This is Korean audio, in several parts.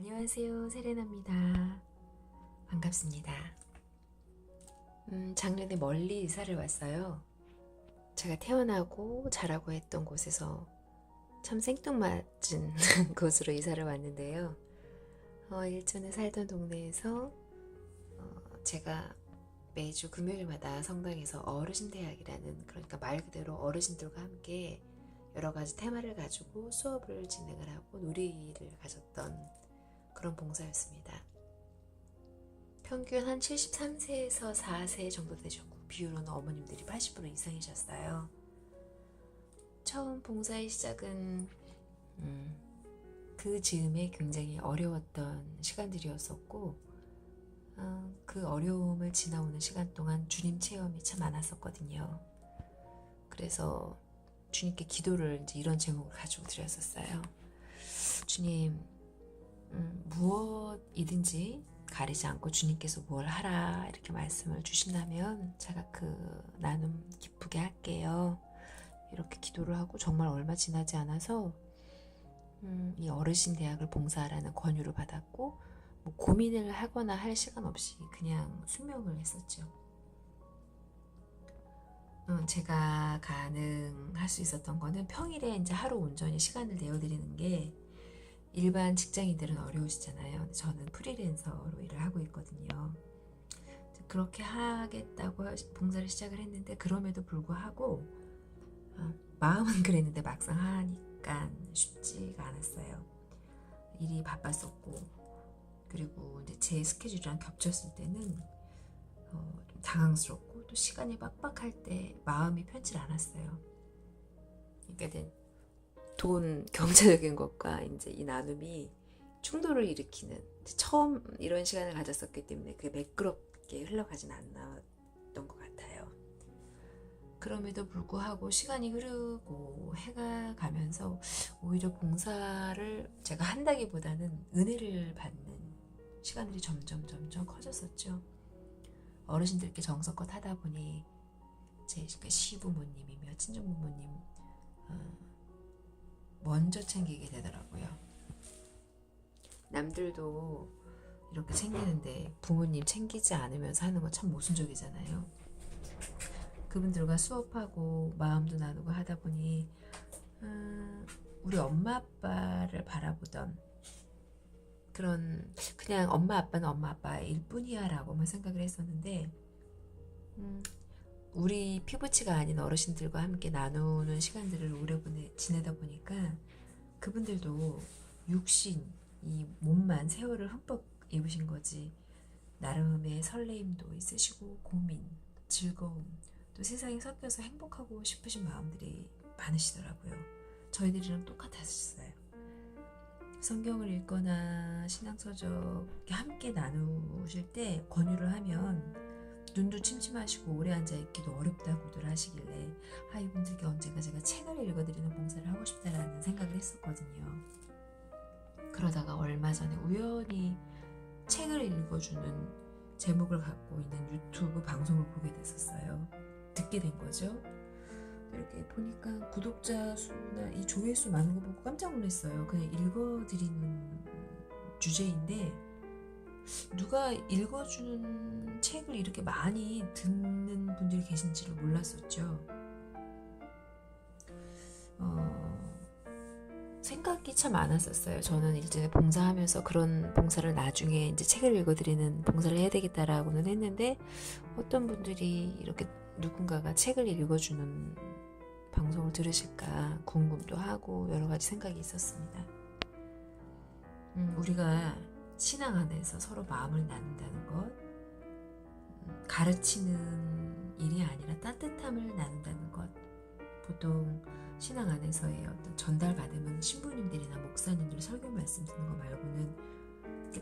안녕하세요. 세레나입니다. 반갑습니다. 음, 작년에 멀리 이사를 왔어요. 제가 태어나고 자라고 했던 곳에서 참 생뚱맞은 곳으로 이사를 왔는데요. 어, 일전에 살던 동네에서 어, 제가 매주 금요일마다 성당에서 어르신 대학이라는 그러니까 말 그대로 어르신들과 함께 여러 가지 테마를 가지고 수업을 진행을 하고 놀이를 가졌던 그런 봉사였습니다. 평균 한 73세에서 4세 정도 되셨고 비율로는 어머님들이 80% 이상이셨어요. 처음 봉사의 시작은 음, 그 즈음에 굉장히 어려웠던 시간들이었었고 어, 그 어려움을 지나오는 시간 동안 주님 체험이 참 많았었거든요. 그래서 주님께 기도를 이제 이런 제목을 가지고 드렸었어요. 주님, 음, 무엇이든지 가리지 않고 주님께서 뭘 하라 이렇게 말씀을 주신다면 제가 그 나눔 기쁘게 할게요. 이렇게 기도를 하고 정말 얼마 지나지 않아서 음, 이 어르신 대학을 봉사하라는 권유를 받았고 뭐 고민을 하거나 할 시간 없이 그냥 수명을 했었죠. 음, 제가 가능할 수 있었던 거는 평일에 이제 하루 온전히 시간을 내어드리는 게 일반 직장인들은 어려우시잖아요. 저는 프리랜서로 일을 하고 있거든요. 그렇게 하겠다고 봉사를 시작을 했는데 그럼에도 불구하고 어, 마음은 그랬는데 막상 하니까 쉽지가 않았어요. 일이 바빴었고 그리고 이제 제 스케줄이랑 겹쳤을 때는 어, 좀 당황스럽고 또 시간이 빡빡할 때 마음이 편치 않았어요. 그러니까 돈 경제적인 것과 이제 이 나눔이 충돌을 일으키는 처음 이런 시간을 가졌었기 때문에 그게 매끄럽게 흘러가진 않았던 것 같아요. 그럼에도 불구하고 시간이 흐르고 해가 가면서 오히려 봉사를 제가 한다기보다는 은혜를 받는 시간들이 점점 점점 커졌었죠. 어르신들께 정성껏 하다 보니 제 시부모님이며 친정부모님 어, 먼저 챙기게 되더라고요. 남들도 이렇게 챙기는데 부모님 챙기지 않으면서 하는 건 참 모순적이잖아요. 그분들과 수업하고 마음도 나누고 하다 보니 음, 우리 엄마 아빠를 바라보던 그런 그냥 엄마 아빠는 엄마 아빠일 뿐이야라고만 생각을 했었는데 음, 우리 피부치가 아닌 어르신들과 함께 나누는 시간들을 오래 보내, 지내다 보니까 그분들도 육신, 이 몸만 세월을 흠뻑 입으신 거지 나름의 설레임도 있으시고 고민, 즐거움, 또 세상에 섞여서 행복하고 싶으신 마음들이 많으시더라고요. 저희들이랑 똑같았어요. 성경을 읽거나 신앙서적 함께 나누실 때 권유를 하면 눈도 침침하시고 오래 앉아 있기도 어렵다고들 하시길래 아 이분들께 언젠가 제가 책을 읽어드리는 봉사를 하고 싶다라는 생각을 했었거든요. 그러다가 얼마 전에 우연히 책을 읽어주는 제목을 갖고 있는 유튜브 방송을 보게 됐었어요. 듣게 된 거죠. 이렇게 보니까 구독자 수나 이 조회수 많은 거 보고 깜짝 놀랐어요. 그냥 읽어드리는 주제인데 누가 읽어주는 책을 이렇게 많이 듣는 분들이 계신지를 몰랐었죠. 어, 생각이 참 많았었어요. 저는 일전에 봉사하면서 그런 봉사를 나중에 이제 책을 읽어드리는 봉사를 해야 되겠다라고는 했는데 어떤 분들이 이렇게 누군가가 책을 읽어주는 방송을 들으실까 궁금도 하고 여러 가지 생각이 있었습니다. 음, 우리가 신앙 안에서 서로 마음을 나눈다는 것, 음, 가르치는 일이 아니라 따뜻함을 나눈다는 것, 보통 신앙 안에서의 어떤 전달받으면 신부님들이나 목사님들 설교 말씀 듣는 거 말고는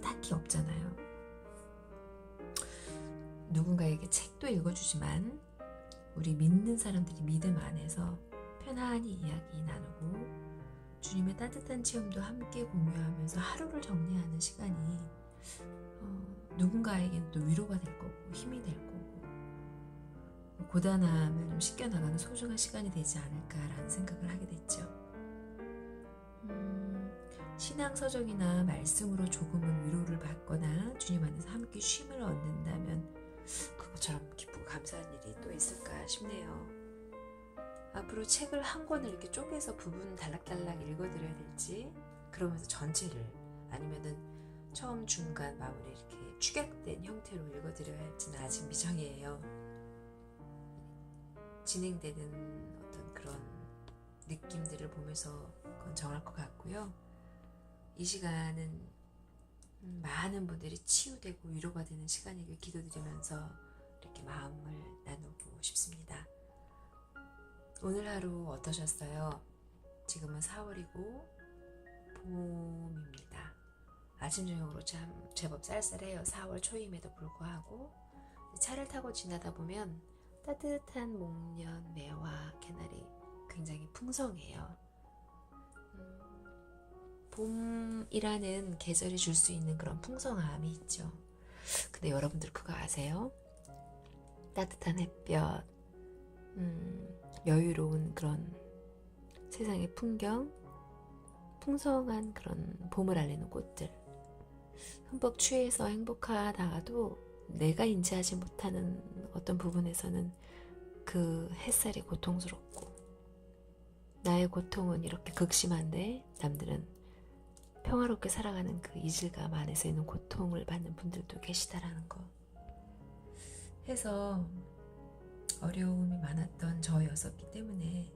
딱히 없잖아요. 누군가에게 책도 읽어주지만 우리 믿는 사람들이 믿음 안에서 편안히 이야기 나누고 주님의 따뜻한 체험도 함께 공유하면서 하루를 정리하는 시간이 어, 누군가에겐 또 위로가 될 거고 힘이 될 거고 고단함을 좀 씻겨나가는 소중한 시간이 되지 않을까라는 생각을 하게 됐죠. 음, 신앙서적이나 말씀으로 조금은 위로를 받거나 주님 안에서 함께 쉼을 얻는다면 그것처럼 기쁘고 감사한 일이 또 있을까 싶네요. 앞으로 책을 한 권을 이렇게 쪼개서 부분 단락단락 읽어드려야 될지 그러면서 전체를 아니면은 처음 중간 마무리 이렇게 축약된 형태로 읽어드려야 할지는 아직 미정이에요. 진행되는 어떤 그런 느낌들을 보면서 그건 정할 것 같고요. 이 시간은 음, 많은 분들이 치유되고 위로가 되는 시간이길 기도드리면서 이렇게 마음을 나누고 싶습니다. 오늘 하루 어떠셨어요? 지금은 4월이고 봄입니다. 아침 저녁으로 참 제법 쌀쌀해요. 4월 초임에도 불구하고 차를 타고 지나다 보면 따뜻한 목련, 매와 개나리 굉장히 풍성해요. 음, 봄이라는 계절이 줄 수 있는 그런 풍성함이 있죠. 근데 여러분들 그거 아세요? 따뜻한 햇볕, 음, 여유로운 그런 세상의 풍경, 풍성한 그런 봄을 알리는 꽃들. 흠뻑 취해서 행복하다가도 내가 인지하지 못하는 어떤 부분에서는 그 햇살이 고통스럽고 나의 고통은 이렇게 극심한데 남들은 평화롭게 살아가는 그 이질감 안에서 있는 고통을 받는 분들도 계시다라는 거. 해서 어려움이 많았던 저였었기 때문에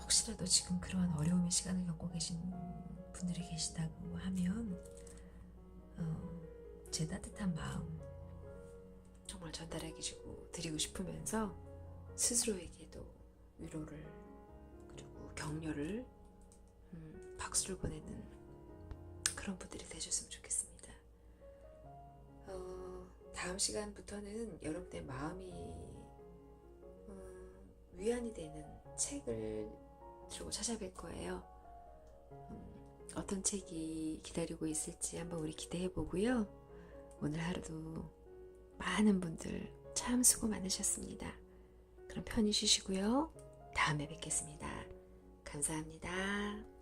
혹시라도 지금 그러한 어려움의 시간을 겪고 계신 분들이 계시다고 하면 어, 제 따뜻한 마음 정말 전달하기 주고 드리고 싶으면서 스스로에게도 위로를 그리고 격려를 음, 박수를 보내는 그런 분들이 되셨으면 좋겠습니다. 어, 다음 시간부터는 여러분의 마음이 음, 위안이 되는 책을 들고 찾아뵐 거예요. 음, 어떤 책이 기다리고 있을지 한번 우리 기대해 보고요. 오늘 하루도 많은 분들 참 수고 많으셨습니다. 그럼 편히 쉬시고요. 다음에 뵙겠습니다. 감사합니다.